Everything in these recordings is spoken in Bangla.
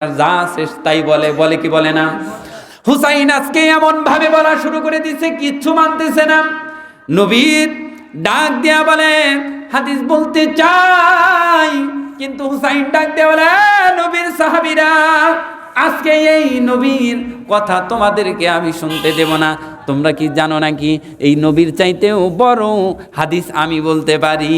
যা শেষ তাই বলে বলে কি বলে না? হুসাইন আজকে এমন ভাবে বলা শুরু করে দিছে কিচ্ছু মানতেছে না। নবীর ডাক দেয়া বলে হাদিস বলতে চাই। কিন্তু হুসাইন ডাক দেয়া বলে "এ, নবীর সাহাবিরা আজকে এই নবীর কথা তোমাদেরকে আমি শুনতে দেব না। তোমরা কি জানো নাকি এই নবীর চাইতেও বড় হাদিস আমি বলতে পারি?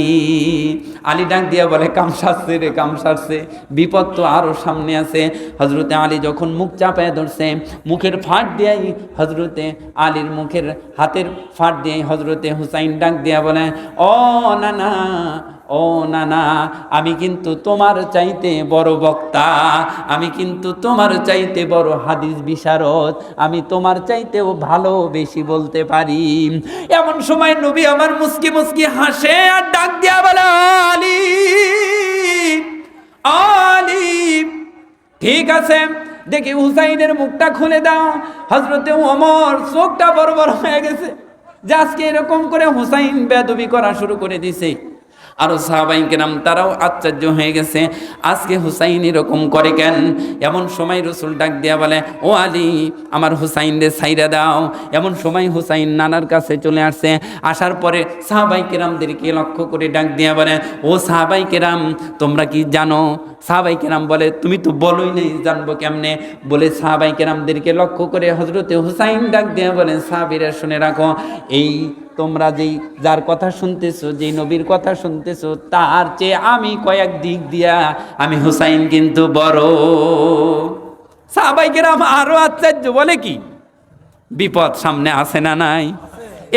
আলী ডাক দিয়া বলে, কাম সারছে রে কামসারছে বিপদ তো আরও সামনে আছে। হজরতে আলী যখন মুখ চাপায় ধরছে, মুখের ফাঁট দিয়াই হজরতে আলীর মুখের হাতের ফাঁট দিয়াই হজরতে হুসাইন ডাক দিয়া বলে, ও না না ও না না আমি কিন্তু তোমার চাইতে বড় বক্তা, আমি কিন্তু তোমার চাইতে বড় হাদিস বিশারদ, আমি তোমার চাইতেও ভালো বেশি বলতে পারি। এমন সময় নবী আমার মুস্কি মুসকি হাসে আর ডাক দিয়া বলে, আলী আলী, ঠিক আছে, দেখি হুসাইনের মুখটা খুলে দাও হজরতে ওমর চোখটা বড় বড় হয়ে গেছে। যে আজকে এরকম করে হুসাইন বেদবি করা শুরু করে দিছে। আরও সাহাবাইন কেরাম তারাও আশ্চর্য হয়ে গেছে। আজকে হুসাইন এরকম করে কেন? এমন সময় রসুল ডাক দিয়া বলে, ও আলী, আমার হুসাইন রে সাইরা দাও। এমন সময় হুসাইন নানার কাছে চলে আসছে আসার পরে সাহাবাই কেরামদেরকে লক্ষ্য করে ডাক দিয়া বলে, ও সাহাবাই কেরাম তোমরা কি জানো? সাহাবাই কেরাম বলে, তুমি তো বলোই নেই জানব কেমনে? বলে সাহাবাই কেরামদেরকে লক্ষ্য করে হজরতে হুসাইন ডাক দিয়া বলেন সাহাবিরা শুনে রাখো, এই তোমরা যেই, যার কথা শুনতেছো, যেই নবীর কথা শুনতেছো, তার চেয়ে আমি কয়েক দিক দিয়া আমি হুসাইন কিন্তু বড়। সাহাবাই কেরাম আরও আশ্চর্য, বলে কি? বিপদ সামনে আসে না নাই?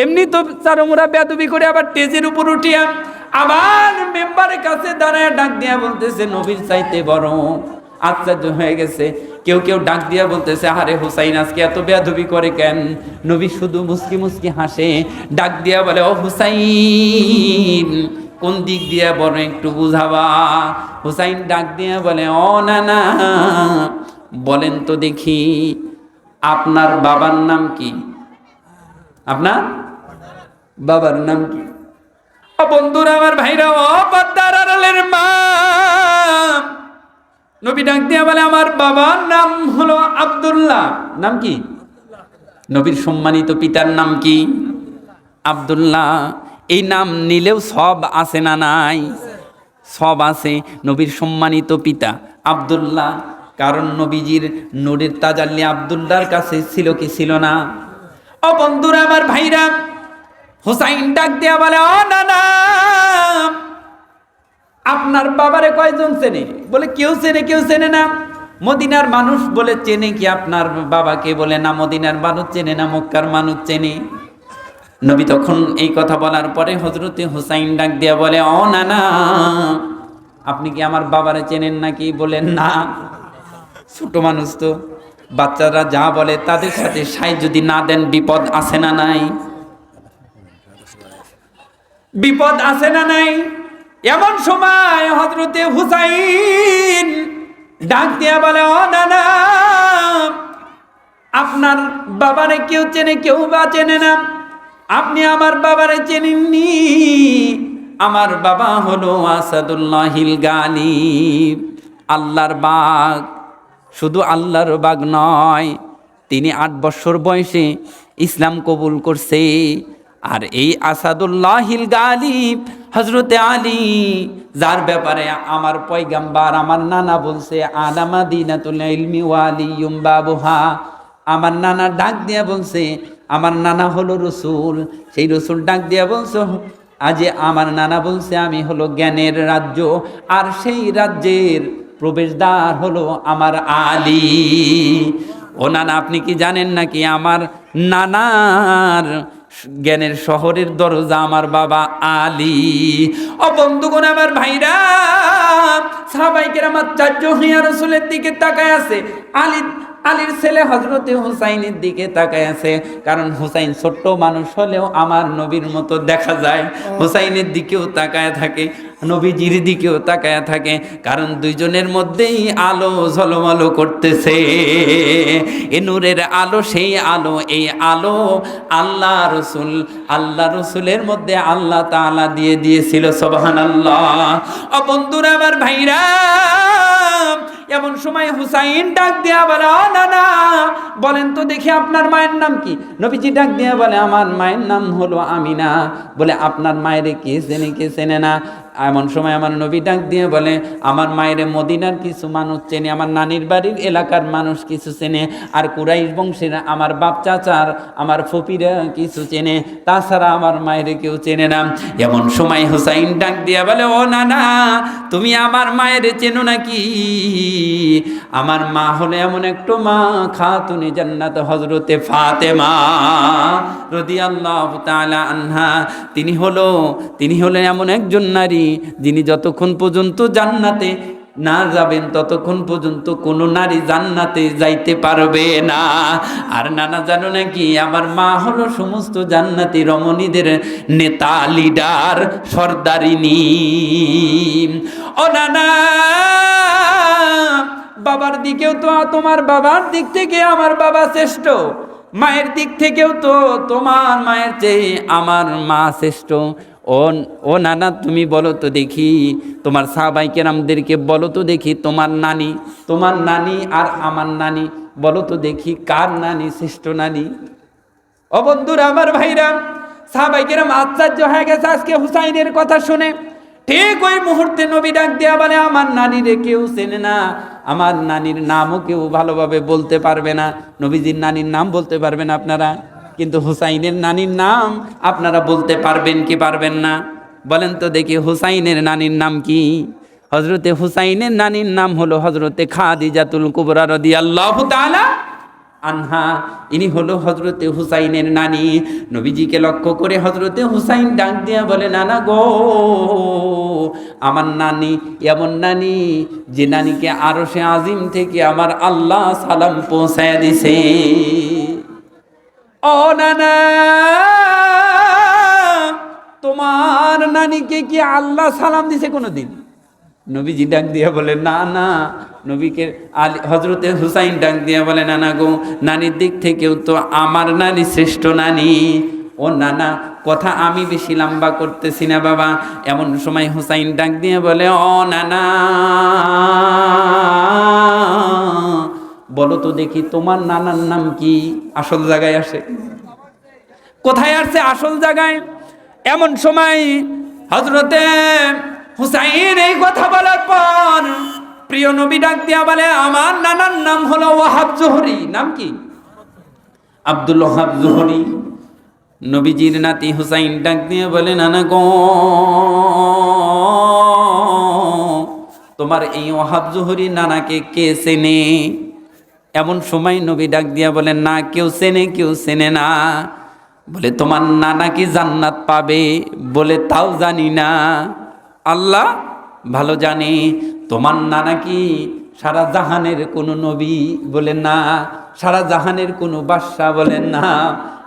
এমনি তো চারমুরা বেদবি করে আবার টেজের উপর উঠিয়া আবার মেম্বারের কাছে দাঁড়ায় ডাক দিয়া বলতেছে, নবীর চাইতে বড় আশ্চর্য হয়ে গেছে। কেউ কেউ ডাক দিয়া বলতেছে আরে হুসাইন, আজকে এত বেদবি করে কেন? নবী শুধু মুসকি মুসকি হাসে। ডাক দিয়া বলে, ও হুসাইন, কোন দিক দিয়া বড় একটু বুঝাবা? হুসাইন ডাক দিয়া বলে, ও না না বলেন তো দেখি, আপনার বাবার নাম কি? আপনার বাবার নাম কি? বন্ধুরা, আমার ভাইরা, ও পদ্মার মা নবী ডাক দিয়া বলে, আমার বাবার নাম হলো আব্দুল্লাহ। নাম কি? নবীর সম্মানিত পিতার নাম কি? আব্দুল্লাহ। এই নাম নিলেও সব আছে না নাই? সব আছে নবীর সম্মানিত পিতা আব্দুল্লাহ। কারণ নবীজির নূরের তাজাল্লি আব্দুল্লাহর কাছে ছিল কি ছিল না? ও বন্ধুরা, আমার ভাইরা, হুসাইন ডাক দেয়া বলে, ও না আপনার বাবারে কয়জন চেনে? বলে, কেউ চেনে কেউ চেনে না। মদিনার মানুষ বলে, চেনে কি আপনার বাবাকে বলে, না, মদিনার মানুষ চেনে না, মক্কার মানুষ চেনে। নবী তখন এই কথা বলার পরে হজরতে হুসাইন ডাক দিয়া বলে, ও না না আপনি কি আমার বাবারে চেনেন নাকি? বলেন না, ছোট মানুষ তো। বাচ্চারা যা বলে তাদের সাথে সাই যদি না দেন, বিপদ আছে না নাই? বিপদ আছে না নাই? এমন সময় হজরতে হুসাইন ডাক দিয়া বলে, ও না না আপনার বাবারে কেউ চেনে, কেউ বা চেনে না। আপনি আমার বাবারে চেনেননি। আমার বাবা হলো আসাদুল্লাহিল গালিব আল্লাহর বাঘ শুধু আল্লাহর বাঘ নয়, তিনি আট বছর বয়সে ইসলাম কবুল করছে। আর এই আসাদুল্লাহিল গালিব হজরতে আলী, যার ব্যাপারে আমার পয়গাম্বার, আমার নানা বলছে, আলামা দিনাতুল ইলমি ওয়ালিয়ুম বাবুহা। আমার নানা ডাক দিয়া বলছে, আমার নানা হলো রসুল। সেই রসুল ডাক দিয়া বলছো, আজ আমার নানা বলছে, আমি হলো জ্ঞানের রাজ্য, আর সেই রাজ্যের প্রবেশদ্বার হলো আমার আলী। ও নানা, আপনি কি জানেন নাকি আমার নানার জ্ঞানের শহরের দরজা আমার বাবা আলী। ও বন্ধুগণ, আমার ভাইরা সাহাবাইকের আমার চার্য হিয়া রসুলের দিকে তাকায় আছে। আলী আলীর ছেলে হজরতে হুসাইনের দিকে তাকায় আছে। কারণ হুসাইন ছোট্ট মানুষ হলেও আমার নবীর মতো দেখা যায়। হুসাইনের দিকেও তাকায় থাকে, নবীজির দিকেও তাকায় থাকে। কারণ দুইজনের মধ্যেই আলো ঝলমলো করতেছে। এ নূরের আলো, সেই আলো, এই আলো আল্লাহ রসুল, আল্লাহ রসুলের মধ্যে আল্লাহ তাআলা দিয়ে দিয়েছিল সোবাহান আল্লাহ বন্ধুরা, আমার ভাইরা এমন সময় হুসাইন ডাক দেয়া বলে, "ও না না বলেন তো দেখি আপনার মায়ের নাম কি? নবীজি ডাক দিয়া বলে, আমার মায়ের নাম হলো আমিনা। বলে, আপনার মায়ের কে চেনে কে চেনে না? এমন সময় আমার নবী ডাক দিয়ে বলে, আমার মায়ের মদিনার কিছু মানুষ চেনে, আমার নানির বাড়ির এলাকার মানুষ কিছু চেনে, আর কুরাইশ বংশের আমার বাপ চাচার, আমার ফপিরা কিছু চেনে, তাছাড়া আমার মায়ের কেউ চেনে না। এমন সময় হুসাইন ডাক দিয়া বলে, ও না না তুমি আমার মায়ের চেনো নাকি? আমার মা হলে এমন একটু মা, খাতুনি জান্নাত হজরতে ফাতেমা রদি আল্লাহ আনহা। তিনি হলো, তিনি হলেন এমন একজন নারী যিনি যতক্ষণ পর্যন্ত জান্নাতে না যাবেন, ততক্ষণ পর্যন্ত কোনো নারী জান্নাতে যাইতে পারবে না। আর নানা জানো নাকি, আমার মা হলো সমস্ত জান্নাতি রমণীদের নেতা, লিডার, সর্দারিনী। ও নানা, বাবার দিকেও তো, তোমার বাবার দিক থেকে আমার বাবা শ্রেষ্ঠ। মায়ের দিক থেকেও তো, তোমার মায়ের চেয়ে আমার মা শ্রেষ্ঠ। ও ও নানা, তুমি বলো তো দেখি, তোমার সাহাবাই কেরামদেরকে বলো তো দেখি, তোমার নানি তোমার নানি আর আমার নানি, বলো তো দেখি, কার নানি, শ্রেষ্ঠ নানি? ও বন্ধুরা, আমার ভাইরা, সাহাবাই কেরাম আশ্চর্য হয়ে গেছে আজকে হুসাইনের কথা শুনে। ঠিক ওই মুহূর্তে নবী ডাক দেয়া বলে, আমার নানিরে কেউ চেনে না। আমার নানির নামও কেউ ভালোভাবে বলতে পারবে না। নবীজির নানির নাম বলতে পারবেন আপনারা? কিন্তু হুসাইনের নানির নাম আপনারা বলতে পারবেন কি পারবেন না? বলেন তো দেখি হুসাইনের নানির নাম কি? হজরতে হুসাইনের নানির নাম হলো হজরতে খাদিজাতুল কুবরা রদি আল্লাহ আনহা। ইনি হলো হজরতে হুসাইনের নানি। নবীজিকে লক্ষ্য করে হজরতে হুসাইন ডাক দিয়া বলে, নানা গো, আমার নানি এমন নানি যে নানিকে আরও সে আজিম থেকে আমার আল্লাহ সালাম পৌঁছায় দিছে। নানা তোমার নানিকে কি আল্লাহ সালাম দিছে কোনোদিন? নবীজি ডাক দিয়া বলে, না না। নবীকে আলী হজরতে হুসাইন ডাক দিয়া বলে, না না গো, নানির দিক থেকেও তো আমার নানি শ্রেষ্ঠ নানি। ও নানা কথা আমি বেশি লম্বা করতেছি না বাবা। এমন সময় হুসাইন ডাক দিয়ে বলে, ও নানা বলো তো দেখি তোমার নানার নাম কি? আসল জায়গায় আসে। কোথায় আসছে আসল জায়গায়? এমন সময় হজরতে হুসাইন এই কথা বলার পর প্রিয় নবী ডাক দিয়া বলে, আমার নানার নাম হলো ওয়াহাব জোহরি। নাম কি? আব্দুল ওহাব জোহরি। নবীজির নাতি হুসাইন ডাক দিয়ে বলে, নানা গো, তোমার এই ওহাব জোহরি নানাকে কে চেনে? এমন সময় নবী ডাক দিয়া বলে না, কেউ চেনে কেউ চেনে না। বলে, তোমার নানা কি জান্নাত পাবে? বলে, তাও জানি না। আল্লাহ ভালো জানে, তোমার নানা কি সারা জাহানের কোনো নবী? বলে, না, সারা জাহানের কোনো বাদশাহ? বলে, না,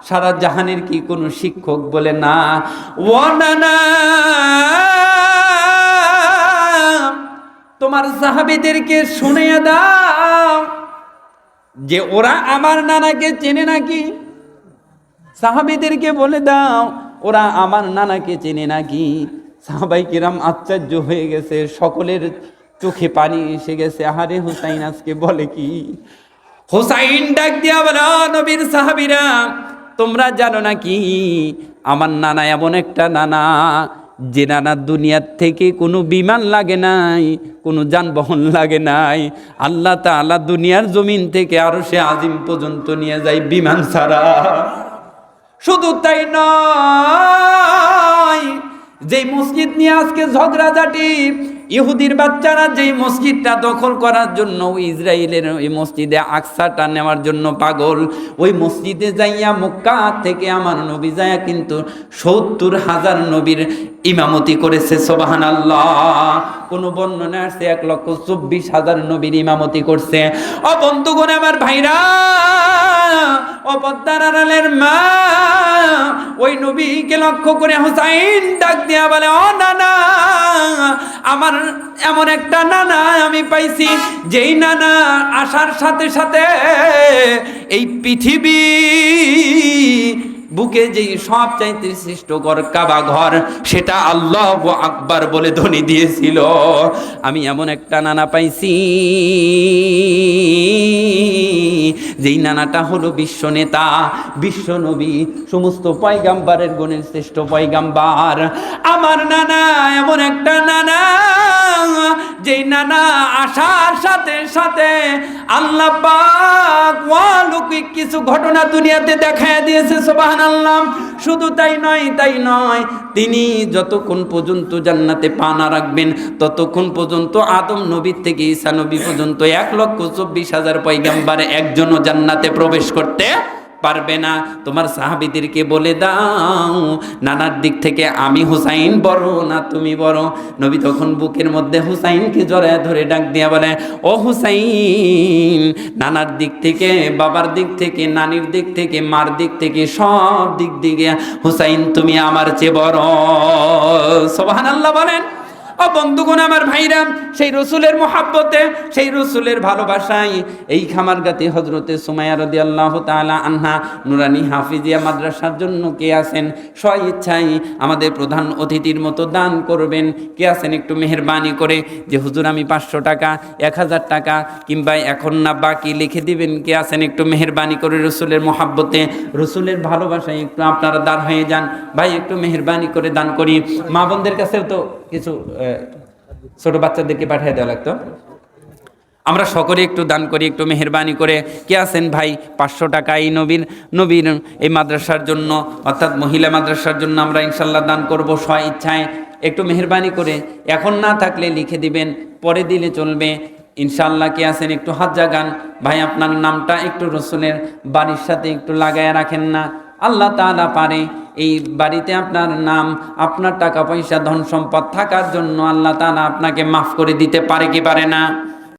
সারা জাহানের কি কোনো শিক্ষক? বলে, না। ও নানা, তোমার সাহাবিদেরকে শুনে দাও। যে ওরা আমার নানাকে চেনে নাকি? সাহাবিদেরকে বলে দাও, ওরা আমার নানাকে চেনে নাকি? সাহাবাই কিরাম আশ্চর্য হয়ে গেছে, সকলের চোখে পানি এসে গেছে। আহারে হুসাইন, আজকে বলে কি? হুসাইন ডাক দিয়া বলো নবীর সাহাবিরা, তোমরা জানো নাকি, আমার নানা এমন একটা নানা যে নানা দুনিয়ার থেকে কোনো বিমান লাগে নাই, কোনো যানবাহন লাগে নাই। আল্লাহ তাআলা দুনিয়ার জমিন থেকে আরও সে আজিম পর্যন্ত নিয়ে যায় বিমান ছাড়া। শুধু তাই নয় যে মসজিদ নিয়ে আজকে ঝগড়াঝাটি ইহুদির বাচ্চারা যেই মসজিদটা দখল করার জন্য ইসরায়েলের ওই মসজিদে আকসাটা নেওয়ার জন্য পাগল। ওই মসজিদে যাইয়া মক্কা থেকে আমার নবী যাইয়া কিন্তু সত্তর হাজার নবীর ইমামতি করেছে সোবাহান আল্লাহ কোন বর্ণনা আসছে এক লক্ষ চব্বিশ হাজার নবীর ইমামতি করছে। ও বন্ধুগণ, আমার ভাইরা ও মা, ওই নবীকে লক্ষ্য করে হুসাইন ডাক দিয়া বলে, ও নানা, আমার এমন একটা নানা আমি পাইছি, যেই নানা আসার সাথে সাথে এই পৃথিবী বুকে যেই সব চাইতে সৃষ্টকর কাবা ঘর, সেটা আল্লাহ আকবার বলে ধ্বনি দিয়েছিল। আমি এমন একটা নানা পাইছি, যেই নানাটা হলো বিশ্ব নেতা, বিশ্ব নবী, সমস্ত পয়গাম্বারের গুণের শ্রেষ্ঠ পয়গাম্বার। আমার নানা, এমন একটা নানা, যেই নানা আসার সাথে সাথে আল্লাহ পাক কিছু ঘটনা দুনিয়াতে দেখায় দিয়েছে সোবাহান শুধু তাই নয় তাই নয়, তিনি যতক্ষণ পর্যন্ত জান্নাতে পানা রাখবেন, ততক্ষণ পর্যন্ত আদম নবীর থেকে ঈসা নবী পর্যন্ত এক লক্ষ চব্বিশ হাজার পয়গাম্বার একজনও জান্নাতে প্রবেশ করতে পারবে না। তোমার সাহাবিদেরকে বলে দাও, নানার দিক থেকে আমি হুসাইন বড় না তুমি বড়? নবী তখন বুকের মধ্যে হুসাইনকে জড়ায় ধরে ডাক দিয়া বলে, ও হুসাইন, নানার দিক থেকে, বাবার দিক থেকে, নানির দিক থেকে, মার দিক থেকে, সব দিক দিকে হুসাইন তুমি আমার চেয়ে বড়। সোবাহান আল্লাহ বলেন। ও বন্ধুগণ আমার ভাইরা, সেই রসুলের মোহাব্বতে, সেই রসুলের ভালোবাসায়, এই খামারগাতি হজরতে সুমাইয়া রদি আল্লাহ তালা আন্না নুরানি হাফিজিয়া মাদ্রাসার জন্য কে আছেন? স্ব ইচ্ছায় আমাদের প্রধান অতিথির মতো দান করবেন। কে আছেন একটু মেহরবানি করে? যে হুজুর আমি পাঁচশো টাকা, এক হাজার টাকা, কিংবা এখন না বাকি লিখে দিবেন, কে আছেন একটু মেহরবানি করে রসুলের মোহাব্বতে? রসুলের ভালোবাসায় একটু আপনারা দান হয়ে যান। ভাই, একটু মেহরবানি করে দান করি। মা বোনদের কাছেও তো কিছু ছোট বাচ্চাদেরকে পাঠিয়ে দেওয়া লাগতো। আমরা সকলে একটু দান করি, একটু মেহরবানি করে, কে আছেন ভাই? পাঁচশো টাকা এই নবীর নবীর এই মাদ্রাসার জন্য, অর্থাৎ মহিলা মাদ্রাসার জন্য আমরা ইনশাল্লাহ দান করব স্ব ইচ্ছায়। একটু মেহরবানি করে, এখন না থাকলে লিখে দিবেন, পরে দিলে চলবে। ইনশাল্লাহ কে আছেন? একটু হাত জাগান। ভাই, আপনার নামটা একটু রসুলের বাড়ির সাথে একটু লাগায় রাখেন না। আল্লাহ তাআলা পারে। এই বাড়িতে আপনার নাম, আপনার টাকা পয়সা, ধন সম্পদ থাকার জন্য আল্লাহ তালা আপনাকে মাফ করে দিতে পারে কি পারে না?